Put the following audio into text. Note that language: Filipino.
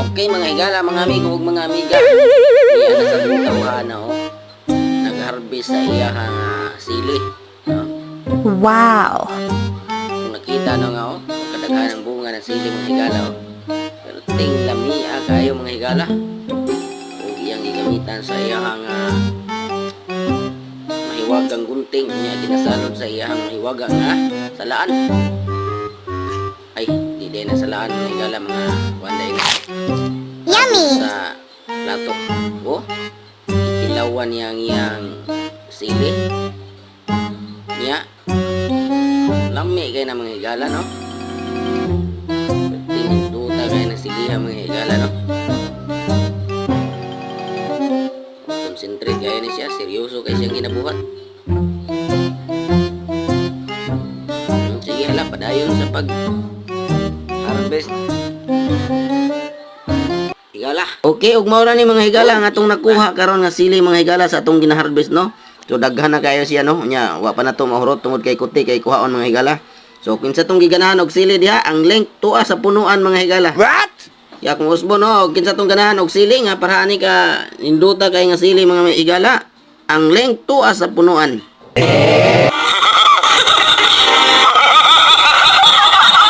Okay mga higala, mga amigo ug mga amiga. Iya na sa atong tawhana oh. Nag-harvest sa iyahang ah, sili. No? Wow. Kung nakita no nga oh, kadaghan ang bunga ng sili mga higala oh. Pero ting lamia kayo mga higala. Kung iyang gigamitan sa iyahang ah, mahiwagang gunting niya ginasalod sa iyahang mahiwagang nga salaan. Ay, na mga higala mga wanday na Yummy. sa plato. Oh, ilawan niya ang iyang sili. Niya. Lami kayo na mga higala, no? Tinuduta kayo ng silihan mga higala, no? Concentrate kayo na siya. Seryoso kayo siyang ginabuhat. Sige, hala, padayon sa pag harvest. Higala. Okay, ug mao ra ni mga higala nga atong nakuha karon nga sili mga higala sa atong gina-harvest no. So daghan na kayo siya no. Nya wa pa na to mahurot tungod kay kuti kay kuhaon mga higala. So kinsa tong giganahan og sili diha, ang link tuwa sa punuan mga higala. What? Ya kung usbo no, kinsa tong ganahan og sili nga para ani ka induta kay nga sili mga higala. Ang link tuwa sa punuan.